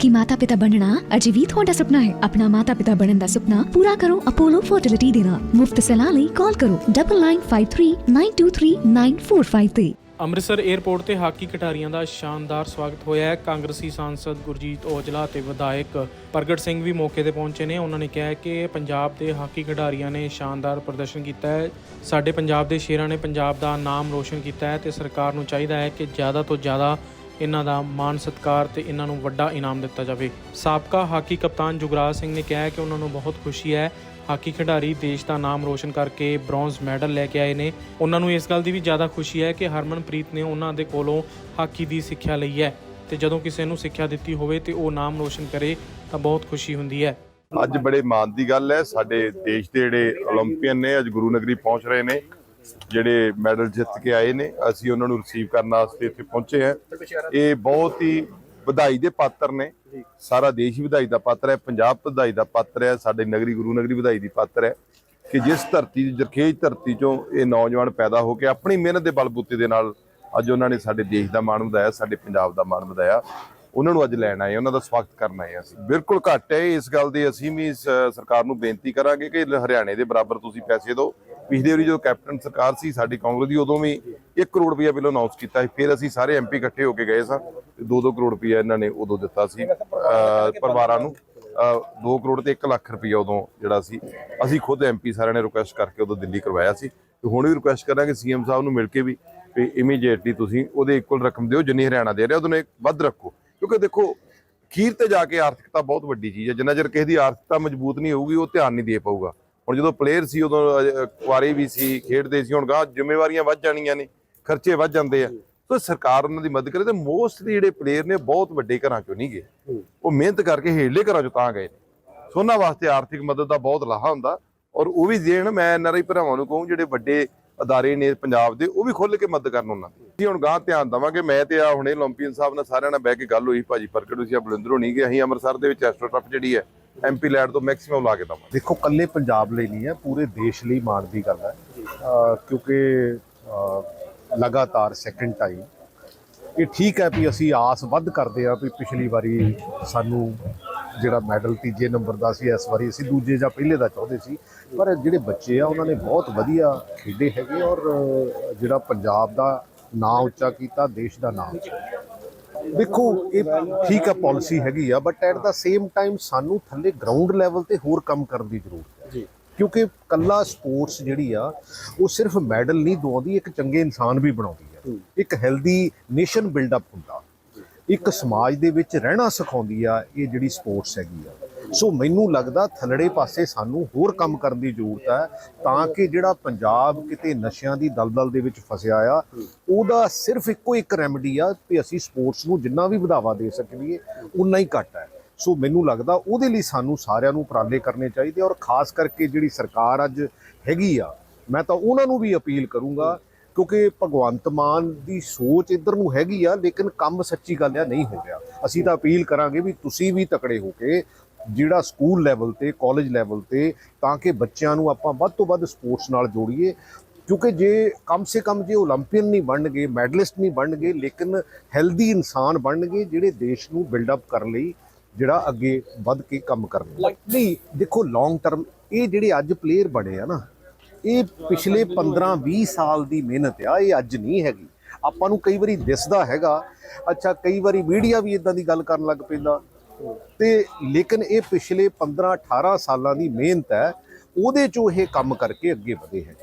ਕਿ ਮਾਤਾ ਪਿਤਾ ਬਣਨਾ ਅਜੇ ਵੀ ਤੁਹਾਡਾ ਸੁਪਨਾ ਹੈ। ਆਪਣਾ ਮਾਤਾ ਪਿਤਾ ਬਣਨ ਦਾ ਸੁਪਨਾ ਪੂਰਾ ਕਰੋ ਅਪੋਲੋ ਫਰਟੀਲਿਟੀ ਦੇ ਨਾਲ। ਮੁਫਤ ਸਲਾਹ ਲਈ ਕਾਲ ਕਰੋ 9953923945 ਤੇ ਅੰਮ੍ਰਿਤਸਰ 에ਅਰਪੋਰਟ ਤੇ ਹਾਕੀ ਖਿਡਾਰੀਆਂ ਦਾ ਸ਼ਾਨਦਾਰ ਸਵਾਗਤ ਹੋਇਆ ਹੈ। ਕਾਂਗਰਸੀ ਸਾਂਸਦ ਗੁਰਜੀਤ ਔਜਲਾ ਤੇ ਵਿਧਾਇਕ ਪ੍ਰਗਟ ਸਿੰਘ ਵੀ ਮੌਕੇ ਤੇ ਪਹੁੰਚੇ ਨੇ। ਉਹਨਾਂ ਨੇ ਕਿਹਾ ਕਿ ਪੰਜਾਬ ਦੇ ਹਾਕੀ ਖਿਡਾਰੀਆਂ ਨੇ ਸ਼ਾਨਦਾਰ ਪ੍ਰਦਰਸ਼ਨ ਕੀਤਾ ਹੈ। ਸਾਡੇ ਪੰਜਾਬ ਦੇ ਸ਼ੇਰਾਂ ਨੇ ਪੰਜਾਬ ਦਾ ਨਾਮ ਰੋਸ਼ਨ ਕੀਤਾ ਹੈ ਤੇ ਸਰਕਾਰ ਨੂੰ ਚਾਹੀਦਾ ਹੈ ਕਿ ਜ਼ਿਆਦਾ ਤੋਂ ਜ਼ਿਆਦਾ ਇਹਨਾਂ ਦਾ ਮਾਨ ਸਤਕਾਰ ਤੇ ਇਹਨਾਂ ਨੂੰ ਵੱਡਾ ਇਨਾਮ ਦਿੱਤਾ ਜਾਵੇ। ਸਾਬਕਾ ਹਾਕੀ ਕਪਤਾਨ ਜੁਗਰਾਜ ਸਿੰਘ ਨੇ ਕਿਹਾ ਕਿ ਉਹਨਾਂ ਨੂੰ ਬਹੁਤ ਖੁਸ਼ੀ ਹੈ। ਹਾਕੀ ਖਿਡਾਰੀ ਦੇਸ਼ ਦਾ ਨਾਮ ਰੋਸ਼ਨ ਕਰਕੇ ਬ੍ਰੌਂਜ਼ ਮੈਡਲ ਲੈ ਕੇ ਆਏ ਨੇ। ਉਹਨਾਂ ਨੂੰ ਇਸ ਗੱਲ ਦੀ ਵੀ ਜ਼ਿਆਦਾ ਖੁਸ਼ੀ ਹੈ ਕਿ ਹਰਮਨਪ੍ਰੀਤ ਨੇ ਉਹਨਾਂ ਦੇ ਕੋਲੋਂ ਹਾਕੀ ਦੀ ਸਿੱਖਿਆ ਲਈ ਹੈ ਤੇ ਜਦੋਂ ਕਿਸੇ ਨੂੰ ਸਿੱਖਿਆ ਦਿੱਤੀ ਹੋਵੇ ਤੇ ਉਹ ਨਾਮ ਰੋਸ਼ਨ ਕਰੇ ਤਾਂ ਬਹੁਤ ਖੁਸ਼ੀ ਹੁੰਦੀ ਹੈ। ਅੱਜ ਬੜੇ ਮਾਣ ਦੀ ਗੱਲ ਹੈ। ਸਾਡੇ ਦੇਸ਼ ਦੇ ਜਿਹੜੇ 올림픽ੀਅਨ ਨੇ, ਅੱਜ ਗੁਰੂ ਨਗਰੀ ਪਹੁੰਚ ਰਹੇ ਨੇ। ਜਿਹੜੇ ਮੈਡਲ ਜਿੱਤ ਕੇ ਆਏ ਨੇ ਅਸੀਂ ਉਹਨਾਂ ਨੂੰ ਰਿਸੀਵ ਕਰਨ ਵਾਸਤੇ ਇੱਥੇ ਪਹੁੰਚੇ ਹਾਂ। ਇਹ ਬਹੁਤ ਹੀ ਵਧਾਈ ਦੇ ਪਾਤਰ ਨੇ। ਸਾਰਾ ਦੇਸ਼ ਹੀ ਵਧਾਈ ਦਾ ਪਾਤਰ ਹੈ ਪੰਜਾਬ ਵਧਾਈ ਦਾ ਪਾਤਰ ਹੈ ਸਾਡੇ ਨਗਰੀ ਗੁਰੂ ਨਗਰੀ ਵਧਾਈ ਦੀ ਪਾਤਰ ਹੈ ਕਿ ਜਿਸ ਧਰਤੀ ਦੀ ਜਰਖੇਜ ਧਰਤੀ ਚੋਂ ਇਹ ਨੌਜਵਾਨ ਪੈਦਾ ਹੋ ਕੇ ਆਪਣੀ ਮਿਹਨਤ ਦੇ ਬਲਬੂਤੇ ਦੇ ਨਾਲ ਅੱਜ ਉਹਨਾਂ ਨੇ ਸਾਡੇ ਦੇਸ਼ ਦਾ ਮਾਣ ਵਧਾਇਆ ਸਾਡੇ ਪੰਜਾਬ ਦਾ ਮਾਣ ਵਧਾਇਆ। ਉਹਨਾਂ ਨੂੰ ਅੱਜ ਲੈਣ ਆਏ ਉਹਨਾਂ ਦਾ ਸਵਾਗਤ ਕਰਨ ਆਏ ਅਸੀਂ। ਬਿਲਕੁਲ ਘੱਟ ਹੈ ਇਸ ਗੱਲ ਦੀ ਅਸੀਂ ਵੀ ਸਰਕਾਰ ਨੂੰ ਬੇਨਤੀ ਕਰਾਂਗੇ ਕਿ ਹਰਿਆਣੇ ਦੇ ਬਰਾਬਰ ਤੁਸੀਂ ਪੈਸੇ ਦਿਓ। ਪਿਛਲੀ ਵਾਰੀ ਜਦੋਂ ਕੈਪਟਨ ਸਰਕਾਰ ਸੀ ਸਾਡੀ ਕਾਂਗਰਸ ਦੀ, ਉਦੋਂ ਵੀ 1 ਕਰੋੜ ਰੁਪਇਆ ਬਿੱਲ ਅਨਾਉਂਸ ਕੀਤਾ ਸੀ। ਫਿਰ ਅਸੀਂ ਸਾਰੇ ਐਮਪੀ ਇਕੱਠੇ ਹੋ ਕੇ ਗਏ ਸਾਂ ਤੇ 2-2 ਕਰੋੜ ਰੁਪਇਆ ਇਹਨਾਂ ਨੇ ਉਦੋਂ ਦਿੱਤਾ ਸੀ ਪਰਿਵਾਰਾਂ ਨੂੰ। 2 ਕਰੋੜ ਤੇ 1 ਲੱਖ ਰੁਪਇਆ ਉਦੋਂ ਜਿਹੜਾ ਸੀ, ਅਸੀਂ ਖੁਦ ਐਮਪੀ ਸਾਰਿਆਂ ਨੇ ਰਿਕੁਐਸਟ ਕਰਕੇ ਉਦੋਂ ਦਿੱਲੀ ਕਰਵਾਇਆ ਸੀ। ਤੇ ਹੁਣ ਵੀ ਰਿਕੁਐਸਟ ਕਰਾਂਗੇ ਸੀਐਮ ਸਾਹਿਬ ਨੂੰ ਮਿਲ ਕੇ ਵੀ ਵੀ ਇਮੀਡੀਏਟਲੀ ਤੁਸੀਂ ਉਹਦੇ ਇਕੁਅਲ ਰਕਮ ਦਿਓ, ਜਿੰਨੀ ਹਰਿਆਣਾ ਦੇ ਰਿਹਾ ਉਹਦੋਂ ਇੱਕ ਵੱਧ ਰੱਖੋ। ਕਿਉਂਕਿ ਦੇਖੋ ਖੀਰ ਤੇ ਜਾ ਕੇ ਆਰਥਿਕਤਾ ਬਹੁਤ ਵੱਡੀ ਚੀਜ਼ ਹੈ। ਜਿੰਨਾ ਚਿਰ ਕਿਸੇ ਦੀ ਆਰਥਿਕਤਾ ਮਜ਼ਬੂਤ ਨਹੀਂ ਹੋਊਗੀ, ਉਹ ਧਿਆਨ ਨਹੀਂ ਦੇ ਪਾਊਗਾ। ਹੁਣ ਜਦੋਂ ਪਲੇਅਰ ਸੀ ਉਦੋਂ ਕੁਆਰੇ ਵੀ ਸੀ ਖੇਡਦੇ ਸੀ ਹੁਣ ਗਾਹ ਜ਼ਿੰਮੇਵਾਰੀਆਂ ਵੱਧ ਜਾਣੀਆਂ ਨੇ ਖਰਚੇ ਵੱਧ ਜਾਂਦੇ ਆ। ਸੋ ਸਰਕਾਰ ਉਹਨਾਂ ਦੀ ਮਦਦ ਕਰੇ ਤੇ ਮੋਸਟਲੀ ਜਿਹੜੇ ਪਲੇਅਰ ਨੇ ਬਹੁਤ ਵੱਡੇ ਘਰਾਂ ਚੋਂ ਨਹੀਂ ਗਏ। ਉਹ ਮਿਹਨਤ ਕਰਕੇ ਹੇਠਲੇ ਘਰਾਂ ਚੋਂ ਤਾਂ ਗਏ ਸੋ ਉਹਨਾਂ ਵਾਸਤੇ ਆਰਥਿਕ ਮਦਦ ਦਾ ਬਹੁਤ ਲਾਹਾ ਹੁੰਦਾ। ਔਰ ਉਹ ਵੀ ਦੇਣ ਮੈਂ ਐਨਆਰਆਈ ਭਰਾਵਾਂ ਨੂੰ ਕਹੂੰ ਜਿਹੜੇ ਵੱਡੇ ਅਦਾਰੇ ਨੇ ਪੰਜਾਬ ਦੇ ਉਹ ਵੀ ਖੁੱਲ ਕੇ ਮਦਦ ਕਰਨ ਉਹਨਾਂ ਦੀ। ਜੀ ਹੁਣ ਗਾਂ ਧਿਆਨ ਦਵਾਂਗੇ ਮੈਂ ਤੇ ਆ ਹੁਣੇ 올림픽ਨ ਸਾਹਿਬ ਨਾਲ ਸਾਰਿਆਂ ਨਾਲ ਬਹਿ ਕੇ ਗੱਲ ਹੋਈ ਭਾਜੀ ਪ੍ਰਗਟ ਹੋਈ ਸੀ ਬਲਿੰਦਰੋਂ ਨਹੀਂ ਗਏ ਅਸੀਂ ਅੰਮ੍ਰਿਤਸਰ ਦੇ ਵਿੱਚ ਐਸਟ੍ਰੋਟਰਫ ਜਿਹੜੀ ਹੈ ਐਮਪੀ ਲੈਡ ਤੋਂ ਮੈਕਸਿਮਮ ਲਾ ਕੇ ਦਵਾਂਗੇ। ਦੇਖੋ ਕੱਲੇ ਪੰਜਾਬ ਲਈ ਨਹੀਂ ਹੈ, ਪੂਰੇ ਦੇਸ਼ ਲਈ ਮਾਣ ਦੀ ਗੱਲ ਹੈ। ਕਿਉਂਕਿ ਲਗਾਤਾਰ ਸੈਕੰਡ ਟਾਈਮ ਇਹ ਠੀਕ ਹੈ ਵੀ ਅਸੀਂ ਆਸ ਵੱਧ ਕਰਦੇ ਆ ਵੀ ਪਿਛਲੀ ਵਾਰੀ ਸਾਨੂੰ ਜਿਹੜਾ ਮੈਡਲ ਤੀਜੇ ਨੰਬਰ ਦਾ ਸੀ, ਇਸ ਵਾਰੀ ਅਸੀਂ ਦੂਜੇ ਜਾਂ ਪਹਿਲੇ ਦਾ ਚਾਹੁੰਦੇ ਸੀ। ਪਰ ਜਿਹੜੇ ਬੱਚੇ ਆ, ਉਹਨਾਂ ਨੇ ਬਹੁਤ ਵਧੀਆ ਖੇਡੇ ਹੈਗੇ ਔਰ ਜਿਹੜਾ ਪੰਜਾਬ ਦਾ ਨਾਂ ਉੱਚਾ ਕੀਤਾ, ਦੇਸ਼ ਦਾ ਨਾਂ ਉੱਚਾ ਕੀਤਾ। ਦੇਖੋ ਇਹ ਠੀਕ ਹੈ ਪਾਲਿਸੀ ਹੈਗੀ ਆ but at the same time ਸਾਨੂੰ ਥੱਲੇ ਗਰਾਊਂਡ ਲੈਵਲ ਤੇ ਹੋਰ ਕੰਮ ਕਰਨ ਦੀ ਜ਼ਰੂਰਤ ਹੈ। ਜੀ। ਕਿਉਂਕਿ ਕੱਲਾ ਸਪੋਰਟਸ ਜਿਹੜੀ ਆ ਉਹ ਸਿਰਫ ਮੈਡਲ ਨਹੀਂ ਦਵਾਉਂਦੀ ਇੱਕ ਚੰਗੇ ਇਨਸਾਨ ਵੀ ਬਣਾਉਂਦੀ ਹੈ। ਇੱਕ ਹੈਲਦੀ ਨੇਸ਼ਨ ਬਿਲਡ ਅਪ ਹੁੰਦਾ। ਇੱਕ ਸਮਾਜ ਦੇ ਵਿੱਚ ਰਹਿਣਾ ਸਿਖਾਉਂਦੀ ਆ ਇਹ ਜਿਹੜੀ ਸਪੋਰਟਸ ਹੈਗੀ ਆ। ਸੋ ਮੈਨੂੰ ਲੱਗਦਾ ਥੱਲੜੇ ਪਾਸੇ ਸਾਨੂੰ ਹੋਰ ਕੰਮ ਕਰਨ ਦੀ ਜ਼ਰੂਰਤ ਹੈ ਤਾਂ ਕਿ ਜਿਹੜਾ ਪੰਜਾਬ ਕਿਤੇ ਨਸ਼ਿਆਂ ਦੀ ਦਲਦਲ ਦੇ ਵਿੱਚ ਫਸਿਆ ਆ, ਉਹਦਾ ਸਿਰਫ ਇੱਕੋ ਇੱਕ ਰੈਮਡੀ ਆ ਕਿ ਅਸੀਂ ਸਪੋਰਟਸ ਨੂੰ ਜਿੰਨਾ ਵੀ ਵਧਾਵਾ ਦੇ ਸਕੀਏ ਉਨਾ ਹੀ ਘੱਟ ਹੈ। ਸੋ ਮੈਨੂੰ ਲੱਗਦਾ ਉਹਦੇ ਲਈ ਸਾਨੂੰ ਸਾਰਿਆਂ ਨੂੰ ਉਪਰਾਲੇ ਕਰਨੇ ਚਾਹੀਦੇ ਔਰ ਖਾਸ ਕਰਕੇ ਜਿਹੜੀ ਸਰਕਾਰ ਅੱਜ ਹੈਗੀ ਆ, ਮੈਂ ਤਾਂ ਉਹਨਾਂ ਨੂੰ ਵੀ ਅਪੀਲ ਕਰੂੰਗਾ ਕਿਉਂਕਿ ਭਗਵੰਤ ਮਾਨ ਦੀ ਸੋਚ ਇੱਧਰ ਨੂੰ ਹੈਗੀ ਆ, ਲੇਕਿਨ ਕੰਮ ਸੱਚੀ ਗੱਲ ਆ, ਨਹੀਂ ਹੋ ਰਿਹਾ। ਅਸੀਂ ਤਾਂ ਅਪੀਲ ਕਰਾਂਗੇ ਵੀ ਤੁਸੀਂ ਵੀ ਤਕੜੇ ਹੋ ਕੇ ਜਿਹੜਾ ਸਕੂਲ ਲੈਵਲ ਤੇ ਕਾਲਜ ਲੈਵਲ ਤੇ ਤਾਂ ਕਿ ਬੱਚਿਆਂ ਨੂੰ ਆਪਾਂ ਵੱਧ ਤੋਂ ਵੱਧ ਸਪੋਰਟਸ ਨਾਲ ਜੋੜੀਏ। ਕਿਉਂਕਿ ਜੇ ਕਮ ਸੇ ਕਮ ਜੇ 올림픽ਨ ਨਹੀਂ ਬਣਨਗੇ ਮੈਡਲਿਸਟ ਨਹੀਂ ਬਣਨਗੇ ਲੇਕਿਨ ਹੈਲਦੀ ਇਨਸਾਨ ਬਣਨਗੇ ਜਿਹੜੇ ਦੇਸ਼ ਨੂੰ ਬਿਲਡ ਅਪ ਕਰਨ ਲਈ ਜਿਹੜਾ ਅੱਗੇ ਵੱਧ ਕੇ ਕੰਮ ਕਰਨ ਨਹੀਂ ਦੇਖੋ ਲੌਂਗ ਟਰਮ ਇਹ ਜਿਹੜੇ ਅੱਜ ਪਲੇਅਰ ਬਣੇ ਆ ਨਾ ਇਹ ਪਿਛਲੇ 15 20 ਸਾਲ ਦੀ ਮਿਹਨਤ ਆ ਇਹ ਅੱਜ ਨਹੀਂ ਹੈਗੀ। ਆਪਾਂ ਨੂੰ ਕਈ ਵਾਰੀ ਦਿਸਦਾ ਹੈਗਾ ਅੱਛਾ ਕਈ ਵਾਰੀ ਮੀਡੀਆ ਵੀ ਇਦਾਂ ਦੀ ਗੱਲ ਕਰਨ ਲੱਗ ਪੈਂਦਾ। ਤੇ ਲੇਕਿਨ ਇਹ ਪਿਛਲੇ 15-18 ਸਾਲਾਂ ਦੀ ਮਿਹਨਤ ਹੈ, ਉਹਦੇ ਚੋਂ ਇਹ ਕੰਮ ਕਰਕੇ ਅੱਗੇ ਵਧੇ ਹੈ